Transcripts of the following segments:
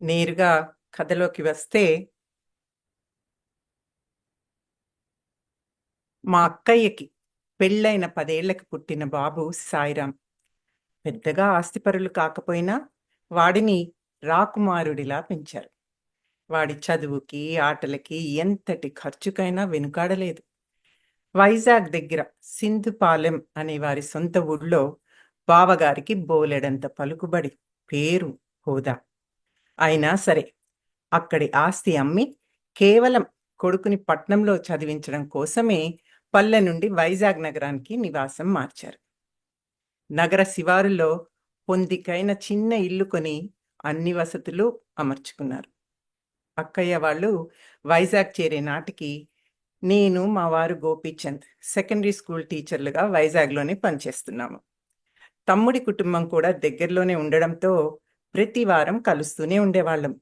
నేరుగా కథలోకి వస్తే మా అక్కయ్యకి పెళ్ళైన పదేళ్ళకి పుట్టిన బాబు సాయిరాం. పెద్దగా ఆస్తిపరులు కాకపోయినా వాడిని రాకుమారుడిలా పెంచారు. వాడి చదువుకి ఆటలకి ఎంతటి ఖర్చుకైనా వెనుకాడలేదు. వైజాగ్ దగ్గర సింధుపాలెం అనే వారి సొంత ఊళ్ళో బావగారికి బోలెడంత పలుకుబడి పేరు హోదా. అయినా సరే అక్కడి ఆస్తి అమ్మి కేవలం కొడుకుని పట్నంలో చదివించడం కోసమే పల్లె నుండి వైజాగ్ నగరానికి నివాసం మార్చారు. నగర శివారులో పొందికైన చిన్న ఇల్లు కొని అన్ని వసతులు అమర్చుకున్నారు. అక్కయ్య వాళ్ళు వైజాగ్ చేరే నాటికి నేను మా వారు గోపీచంద్ సెకండరీ స్కూల్ టీచర్లుగా వైజాగ్లోనే పనిచేస్తున్నాము. తమ్ముడి కుటుంబం కూడా దగ్గరలోనే ఉండడంతో ప్రతి వారం కలుస్తూనే ఉండేవాళ్ళం.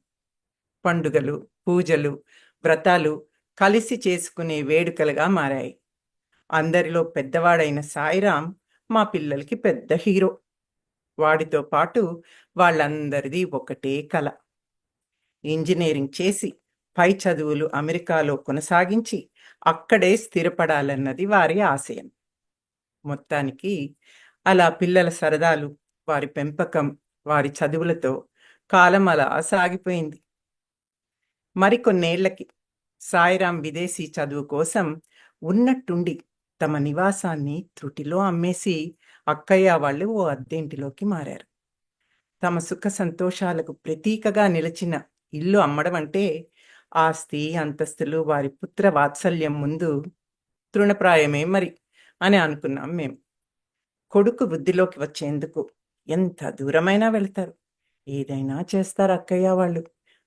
పండుగలు పూజలు వ్రతాలు కలిసి చేసుకునే వేడుకలుగా మారాయి. అందరిలో పెద్దవాడైన సాయిరాం మా పిల్లలకి పెద్ద హీరో. వాడితో పాటు వాళ్ళందరిది ఒకటే కళ ఇంజనీరింగ్ చేసి పై చదువులు అమెరికాలో కొనసాగించి అక్కడే స్థిరపడాలన్నది వారి ఆశయం. మొత్తానికి అలా పిల్లల సరదాలు వారి పెంపకం వారి చదువులతో కాలం అలా సాగిపోయింది. మరికొన్నేళ్ళకి సాయిరాం విదేశీ చదువు కోసం ఉన్నట్టుండి తమ నివాసాన్ని త్రుటిలో అమ్మేసి అక్కయ్య వాళ్ళు ఓ అద్దెంటిలోకి మారారు. తమ సుఖ సంతోషాలకు ప్రతీకగా నిలిచిన ఇల్లు అమ్మడం అంటే ఆస్తి అంతస్తులు వారి పుత్ర వాత్సల్యం ముందు తృణప్రాయమే మరి అని అనుకున్నాం మేము. కొడుకు బుద్ధిలోకి వచ్చేందుకు ఎంత దూరమైనా వెళ్తారు. ఏదైనా చేస్తారు అక్కయ్య వాళ్ళు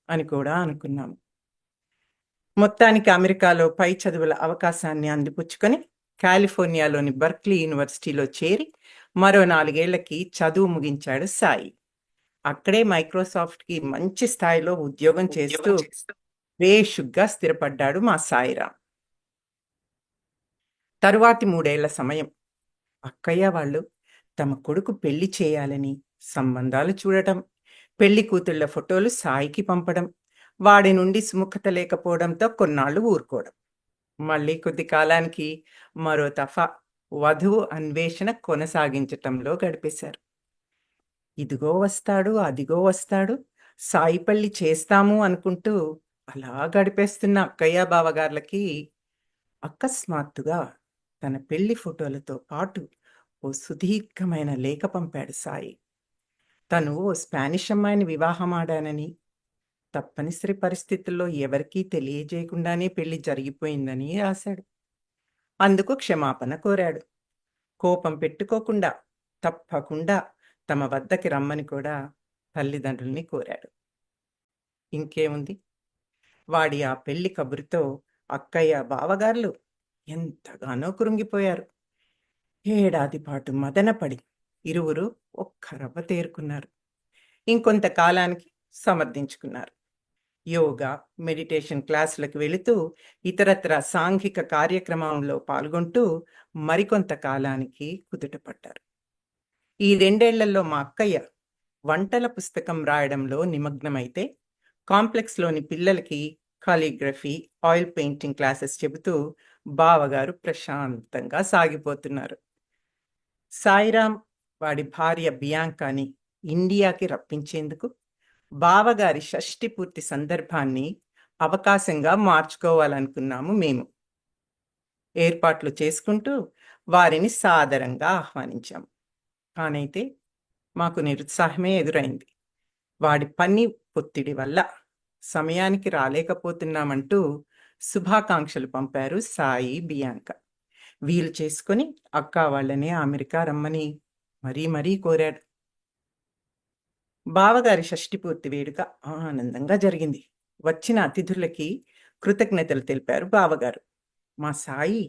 అని కూడా అనుకున్నాము మొత్తానికి అమెరికాలో పై చదువుల అవకాశాన్ని అందిపుచ్చుకొని కాలిఫోర్నియాలోని బర్క్లీ యూనివర్సిటీలో చేరి మరో నాలుగేళ్ళకి చదువు ముగించాడు సాయి. అక్కడే మైక్రోసాఫ్ట్కి మంచి స్థాయిలో ఉద్యోగం చేస్తూ బేషుగ్గా స్థిరపడ్డాడు మా సాయిరాం. తరువాతి మూడేళ్ళ సమయం. అక్కయ్య వాళ్ళు తమ కొడుకు పెళ్ళి చేయాలని సంబంధాలు చూడటం పెళ్ళి కూతుళ్ళ ఫోటోలు సాయికి పంపడం వాడి నుండి సుముఖత లేకపోవడంతో కొన్నాళ్ళు ఊరుకోవడం. మళ్ళీ కొద్ది కాలానికి మరో తఫా వధువు అన్వేషణ కొనసాగించటంలో గడిపేశారు. ఇదిగో వస్తాడు అదిగో వస్తాడు సాయిపల్లి చేస్తాము అనుకుంటూ అలా గడిపేస్తున్న అక్కయ్య బావగార్లకి అకస్మాత్తుగా తన పెళ్ళి ఫోటోలతో పాటు ఓ సుదీర్ఘమైన లేఖ పంపాడు సాయి. తను ఓ స్పానిష్ అమ్మాయిని వివాహమాడానని తప్పనిసరి పరిస్థితుల్లో ఎవరికీ తెలియజేయకుండానే పెళ్ళి జరిగిపోయిందని రాశాడు. అందుకు క్షమాపణ కోరాడు. కోపం పెట్టుకోకుండా తప్పకుండా తమ వద్దకి రమ్మని కూడా తల్లిదండ్రుల్ని కోరాడు. ఇంకేముంది? వాడి ఆ పెళ్ళి కబురుతో అక్కయ్య బావగారులు ఎంతగానో కురుంగిపోయారు. ఏడాది పాటు మదనపడి ఇరువురు ఒక్క రవ్వ తేరుకున్నారు. ఇంకొంత కాలానికి సమర్థించుకున్నారు. యోగా మెడిటేషన్ క్లాసులకు వెళుతూ ఇతరత్ర సాంఘిక కార్యక్రమంలో పాల్గొంటూ మరికొంత కాలానికి కుదుటపడ్డారు. ఈ రెండేళ్ళలో మా అక్కయ్య వంటల పుస్తకం రాయడంలో నిమగ్నమైతే కాంప్లెక్స్లోని పిల్లలకి కాలిగ్రఫీ ఆయిల్ పెయింటింగ్ క్లాసెస్ చెబుతూ బావగారు ప్రశాంతంగా సాగిపోతున్నారు. సాయిరాం వాడి భార్య బియాంకాని ఇండియాకి రప్పించేందుకు బావగారి షష్ఠి పూర్తి సందర్భాన్ని అవకాశంగా మార్చుకోవాలనుకున్నాము మేము. ఏర్పాట్లు చేసుకుంటూ వారిని సాదరంగా ఆహ్వానించాము కానైతే మాకు నిరుత్సాహమే ఎదురైంది. వాడి పని ఒత్తిడి వల్ల సమయానికి రాలేకపోతున్నామంటూ శుభాకాంక్షలు పంపారు సాయి బియాంక. వీలు చేసుకొని అక్క వాళ్ళని అమెరికా రమ్మని మరీ మరీ కోరాడు. బావగారి షష్ఠి పూర్తి వేడుక ఆనందంగా జరిగింది. వచ్చిన అతిథులకి కృతజ్ఞతలు తెలిపారు బావగారు. మా సాయి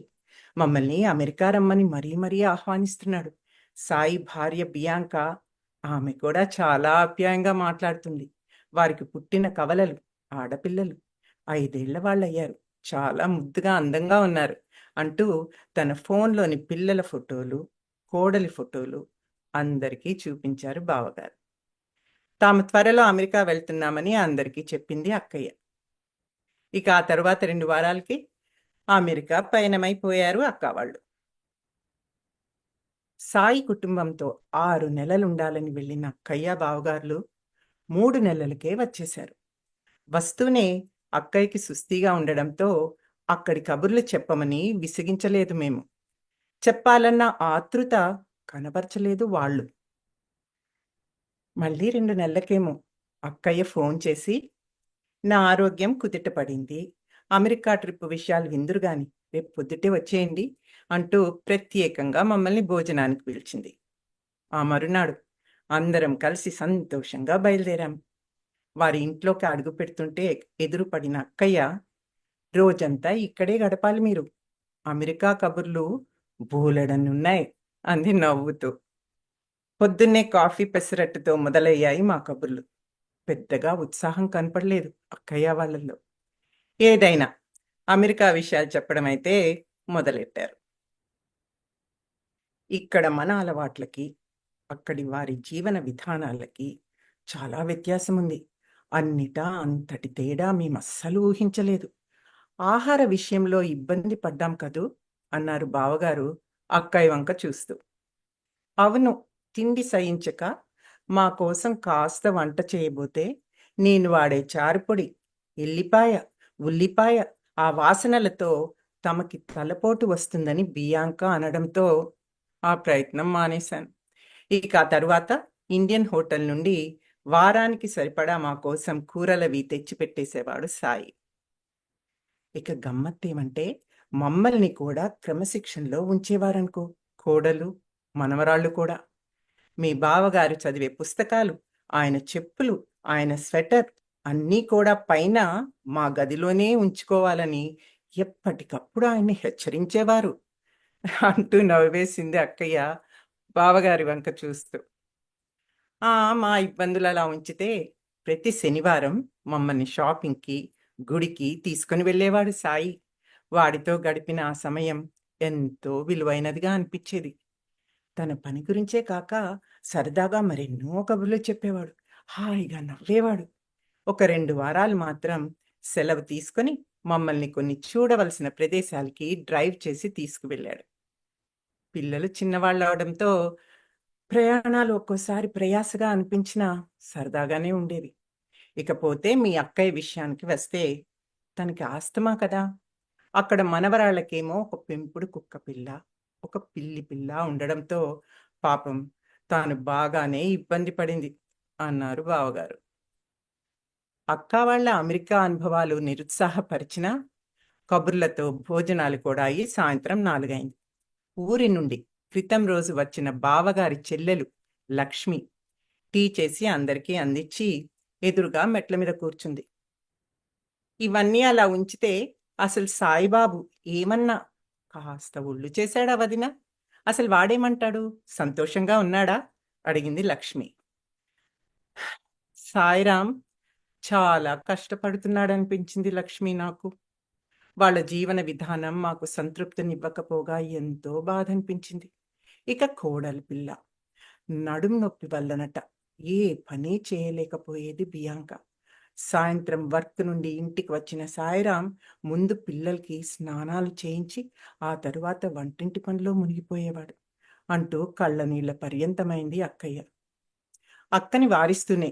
మమ్మల్ని అమెరికా రమ్మని మరీ మరీ ఆహ్వానిస్తున్నాడు. సాయి భార్య బియాంక ఆమె కూడా చాలా ఆప్యాయంగా మాట్లాడుతుంది. వారికి పుట్టిన కవలలు ఆడపిల్లలు ఐదేళ్ళ వాళ్ళయ్యారు. చాలా ముద్దుగా అందంగా ఉన్నారు. అంటూ తన ఫోన్లోని పిల్లల ఫోటోలు కోడలి ఫోటోలు అందరికీ చూపించారు బావగారు. తాము త్వరలో అమెరికా వెళ్తున్నామని అందరికీ చెప్పింది అక్కయ్య. ఇక ఆ తర్వాత రెండు వారాలకి అమెరికా పయనమైపోయారు అక్క వాళ్ళు. సాయి కుటుంబంతో ఆరు నెలలుండాలని వెళ్ళిన అక్కయ్య బావగారులు మూడు నెలలకే వచ్చేశారు. వస్తూనే అక్కయ్యకి సుస్థిగా ఉండడంతో అక్కడి కబుర్లు చెప్పమని విసిగించలేదు మేము. చెప్పాలన్న ఆతృత కనబరచలేదు వాళ్ళు. మళ్ళీ రెండు నెలలకేమో అక్కయ్య ఫోన్ చేసి నా ఆరోగ్యం కుదిటపడింది. అమెరికా ట్రిప్ విషయాలు విందురు గాని రేపు పొద్దుటే వచ్చేయండి అంటూ ప్రత్యేకంగా మమ్మల్ని భోజనానికి పిలిచింది. ఆ మరునాడు అందరం కలిసి సంతోషంగా బయలుదేరాం. వారి ఇంట్లోకి అడుగు పెడుతుంటే ఎదురుపడిన అక్కయ్య రోజంతా ఇక్కడే గడపాలి మీరు. అమెరికా కబుర్లు బోలెడన్నున్నాయి అంది నవ్వుతూ. పొద్దున్నే కాఫీ పెసరట్టుతో మొదలయ్యాయి మా కబుర్లు. పెద్దగా ఉత్సాహం కనపడలేదు అక్కయ్య వాళ్ళల్లో. ఏదైనా అమెరికా విషయాలు చెప్పడం అయితే మొదలెట్టారు. ఇక్కడ మన అలవాట్లకి అక్కడి వారి జీవన విధానాలకి చాలా వ్యత్యాసం ఉంది అన్నిటా అంతటి తేడా మేము అస్సలు ఊహించలేదు. ఆహార విషయంలో ఇబ్బంది పడ్డాం కదూ? అన్నారు బావగారు అక్కయ్య వంక చూస్తూ. అవును తిండి సహించక మా కోసం కాస్త వంట చేయబోతే నేను వాడే చారుపొడి ఎల్లిపాయ ఉల్లిపాయ ఆ వాసనలతో తమకి తలపోటు వస్తుందని బియాంక అనడంతో ఆ ప్రయత్నం మానేశాను. ఇక ఆ తరువాత ఇండియన్ హోటల్ నుండి వారానికి సరిపడా మా కోసం కూరలవి తెచ్చిపెట్టేసేవాడు సాయి. ఇక గమ్మత్తేమంటే మమ్మల్ని కూడా క్రమశిక్షణలో ఉంచేవారనుకో కోడలు మనవరాళ్ళు కూడా. మీ బావగారు చదివే పుస్తకాలు ఆయన చెప్పులు ఆయన స్వెటర్ అన్నీ కూడా పైన మా గదిలోనే ఉంచుకోవాలని ఎప్పటికప్పుడు ఆయన్ని హెచ్చరించేవారు అంటూ నవ్వేసింది అక్కయ్య బావగారి వంక చూస్తూ. ఆ మా ఇబ్బందులు అలా ఉంచితే ప్రతి శనివారం మమ్మల్ని షాపింగ్కి గుడికి తీసుకుని వెళ్ళేవాడు సాయి. వాడితో గడిపిన ఆ సమయం ఎంతో విలువైనదిగా అనిపించేది. తన పని గురించే కాక సరదాగా మరెన్నో కబుర్లు చెప్పేవాడు. హాయిగా నవ్వేవాడు. ఒక రెండు వారాలు మాత్రం సెలవు తీసుకొని మమ్మల్ని కొన్ని చూడవలసిన ప్రదేశాలకి డ్రైవ్ చేసి తీసుకువెళ్ళాడు. పిల్లలు చిన్నవాళ్ళు అవడంతో ప్రయాణాలు ఒక్కోసారి ప్రయాసగా అనిపించినా సరదాగానే ఉండేవి. ఇకపోతే మీ అక్కయ్య విషయానికి వస్తే తనకి ఆస్తమా కదా? అక్కడ మనవరాళ్ళకేమో ఒక పెంపుడు కుక్క పిల్ల ఒక పిల్లి పిల్ల ఉండడంతో పాపం తాను బాగానే ఇబ్బంది పడింది అన్నారు బావగారు. అక్క వాళ్ళ అమెరికా అనుభవాలు నిరుత్సాహపరిచిన కబుర్లతో భోజనాలు కూడా అయ్యి సాయంత్రం నాలుగైంది. ఊరి నుండి క్రితం రోజు వచ్చిన బావగారి చెల్లెలు లక్ష్మి టీ చేసి అందరికీ అందించి ఎదురుగా మెట్ల మీద కూర్చుంది. ఇవన్నీ అలా ఉంచితే అసలు సాయిబాబు ఏమన్నా కాస్త ఒళ్ళు చేశాడా వదిన? అసలు వాడేమంటాడు? సంతోషంగా ఉన్నాడా? అడిగింది లక్ష్మి. సాయిరాం చాలా కష్టపడుతున్నాడనిపించింది లక్ష్మి నాకు. వాళ్ళ జీవన విధానం మాకు సంతృప్తినివ్వకపోగా ఎంతో బాధ అనిపించింది ఇక కోడలి పిల్ల. నడుం నొప్పి వల్లనట. ఏ పని చేయలేకపోయేది బియాంక. సాయంత్రం వర్క్ నుండి ఇంటికి వచ్చిన సాయిరాం ముందు పిల్లలకి స్నానాలు చేయించి ఆ తరువాత వంటింటి పనిలో మునిగిపోయేవాడు. అంటూ కళ్ళ నీళ్ళ పర్యంతమైంది అక్కయ్య. అక్కని వారిస్తూనే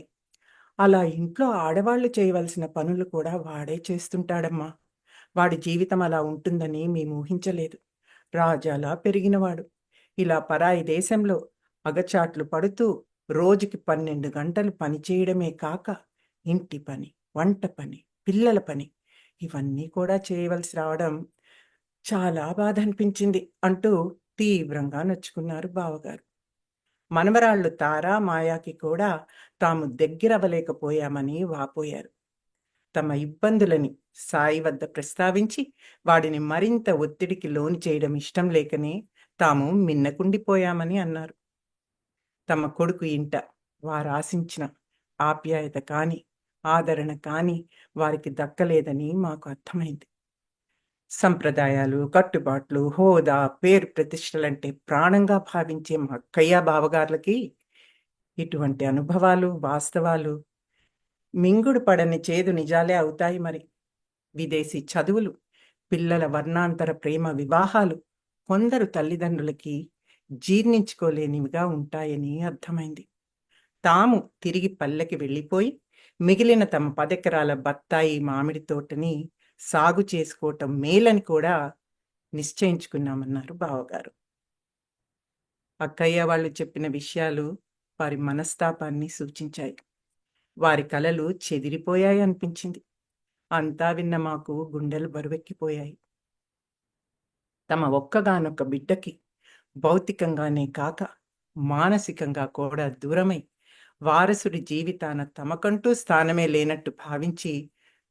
అలా ఇంట్లో ఆడవాళ్ళు చేయవలసిన పనులు కూడా వాడే చేస్తుంటాడమ్మా. వాడి జీవితం అలా ఉంటుందని మేము ఊహించలేదు. రాజాలా పెరిగినవాడు. ఇలా పరాయి దేశంలో అగచాట్లు పడుతూ రోజుకి పన్నెండు గంటలు పని చేయడమే కాక ఇంటి పని వంట పని పిల్లల పని ఇవన్నీ కూడా చేయవలసి రావడం చాలా బాధ అనిపించింది అంటూ తీవ్రంగా నొచ్చుకున్నారు బావగారు. మనవరాళ్ళు తారా మాయాకి కూడా తాము దగ్గరవ్వలేకపోయామని వాపోయారు. తమ ఇబ్బందులని సాయి వద్ద ప్రస్తావించి వాడిని మరింత ఒత్తిడికి లోను చేయడం ఇష్టం లేకనే తాము మిన్నకుండిపోయామని అన్నారు. తమ కొడుకు ఇంట వారు ఆశించిన ఆప్యాయత కాని ఆదరణ కాని వారికి దక్కలేదని మాకు అర్థమైంది సంప్రదాయాలు కట్టుబాట్లు హోదా పేరు ప్రతిష్టలంటే ప్రాణంగా భావించే మా అక్కయ్య బావగార్లకి ఇటువంటి అనుభవాలు, వాస్తవాలు మింగుడు పడని చేదు నిజాలే అవుతాయి మరి. విదేశీ చదువులు, పిల్లల వర్ణాంతర ప్రేమ వివాహాలు కొందరు తల్లిదండ్రులకి జీర్ణించుకోలేనివిగా ఉంటాయని అర్థమైంది. తాము తిరిగి పల్లెకి వెళ్ళిపోయి మిగిలిన తమ పదెకరాల బత్తాయి, మామిడి తోటని సాగు చేసుకోవటం మేలని కూడా నిశ్చయించుకున్నామన్నారు బావగారు. అక్కయ్య వాళ్ళు చెప్పిన విషయాలు వారి మనస్తాపాన్ని సూచించాయి. వారి కలలు చెదిరిపోయాయి అనిపించింది అంతా విన్న మాకు గుండెలు బరువెక్కిపోయాయి. తమ ఒక్కగానొక్క బిడ్డకి భౌతికంగానే కాక మానసికంగా కూడా దూరమై వారసుడి జీవితాన తమకంటూ స్థానమే లేనట్టు భావించి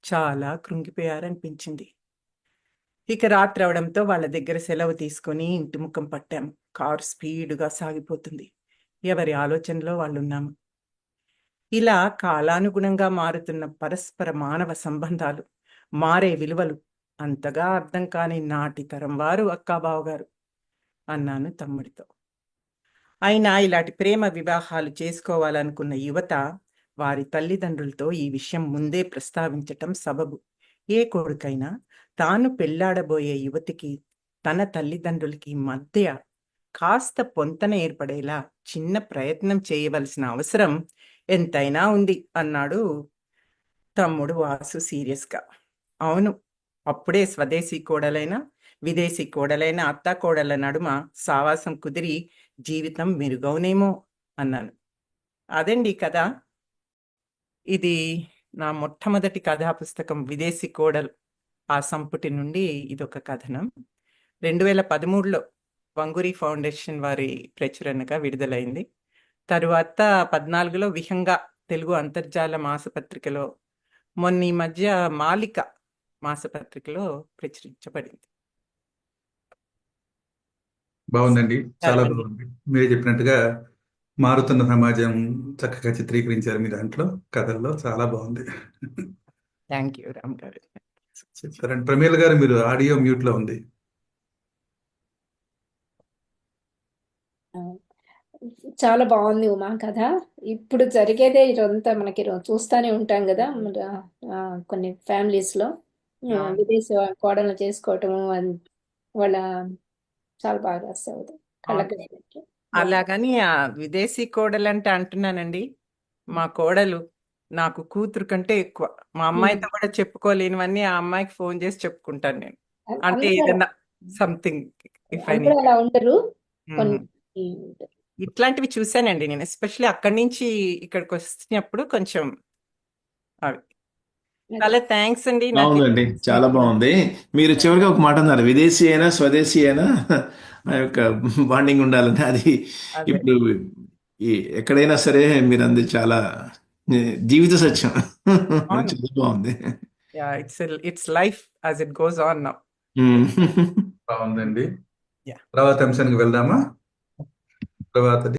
చాలా కృంగిపోయారనిపించింది. ఇక రాత్రి అవడంతో వాళ్ళ దగ్గర సెలవు తీసుకొని ఇంటి ముఖం పట్టాం. కారు స్పీడుగా సాగిపోతుంది. ఎవరి ఆలోచనలో వాళ్ళున్నాము. ఇలా కాలానుగుణంగా మారుతున్న పరస్పర మానవ సంబంధాలు, మారే విలువలు అంతగా అర్థం కాని నాటి తరం వారు అక్కా బావగారు అన్నాను తమ్ముడితో. అయినా ఇలాంటి ప్రేమ వివాహాలు చేసుకోవాలనుకున్న యువత వారి తల్లిదండ్రులతో ఈ విషయం ముందే ప్రస్తావించటం సబబు. ఏ కొడుకైనా తాను పెళ్ళాడబోయే యువతికి తన తల్లిదండ్రులకి మధ్య కాస్త పొంతన ఏర్పడేలా చిన్న ప్రయత్నం చేయవలసిన అవసరం ఎంతైనా ఉంది అన్నాడు తమ్ముడు వాసు సీరియస్‌గా. అవును. అప్పుడే స్వదేశీ కోడలైన, విదేశీ కోడలైన అత్త కోడల నడుమ సావాసం కుదిరి జీవితం మెరుగవునేమో అన్నాను. అదండి కథ. ఇది నా మొట్టమొదటి కథా పుస్తకం 'విదేశీ కోడలు' ఆ సంపుటి నుండి ఇదొక కథనం. 2013లో వంగూరి ఫౌండేషన్ వారి ప్రచురణగా విడుదలైంది. తరువాత 14లో విహంగ తెలుగు అంతర్జాల మాసపత్రికలో, మొన్న ఈ మధ్య మాలిక మాసపత్రికలో ప్రచురించబడింది. బావుందండి. చాలా. బాగుంది. మీరే చెప్పినట్టుగా మారుతున్న సమాజం చక్కగా చిత్రీకరించారు మీ దాంట్లో, కథల్లో చాలా బావుంది. థాంక్ యూ రామ్ గారు. సరేండి. ప్రమీల గారు మీరు ఆడియో మ్యూట్‌లో ఉంది. ఆ! చాలా బావుంది ఉమా కథ. ఇప్పుడు జరిగేదే ఇదంతా మనకి చూస్తానే ఉంటాం ఆహ్, కొన్ని ఫ్యామిలీస్‌లో ఆహ్, అవును. విదేశీ కోడల్ని చేసుకోవటము వాళ్ళ చాలా బాగా రాసావు. కళ్ళకి. అలాగని ఆ విదేశీ కోడలంటే అంటున్నానండి. మా కోడలు నాకు కూతురు కంటే ఎక్కువ. మా. అమ్మాయితో కూడా చెప్పుకోలేనివన్నీ ఆ అమ్మాయికి ఫోన్ చేసి చెప్పుకుంటాను నేను. అంటే ఏదన్నా సంథింగ్ ఇఫ్ ఐ. అలా ఉండరు. ఇట్లాంటివి చూసానండి నేను. ఎస్పెషల్లీ అక్కడి నుంచి ఇక్కడికొచ్చినప్పుడు కొంచెం అవి. అదే. చాలా థాంక్స్ అండి. నాకు బావుందండి. చాలా బావుంది. మీరు చివరిగా ఒక మాట అన్నారు. విదేశీ అయినా, స్వదేశీ అయినా ఆ యొక్క బాండింగ్ ఉండాలని. అది అదే. ఇప్పుడు ఎక్కడైనా సరే మీరంది చాలా ని జీవిత సత్యం. చాలా. Yeah! It's it's life as it goes on now. Yeah! తర్వాత అంశానికి వెళ్దామా? తర్వాతది